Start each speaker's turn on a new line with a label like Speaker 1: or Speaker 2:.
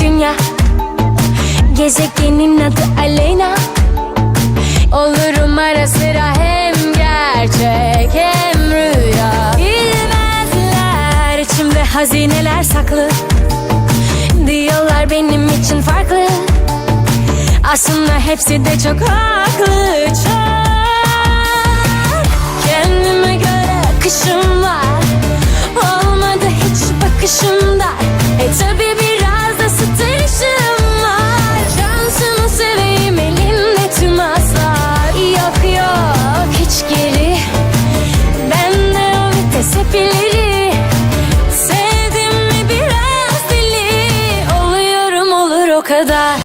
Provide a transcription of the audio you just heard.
Speaker 1: dünya. Gezegenin adı Aleyna. Olurum ara sıra hem gerçek hem rüya. Bilmezler içimde hazineler saklı. Diyorlar benim için farklı. Aslında hepsi de çok haklı. Çok. Kendime göre akışım kadar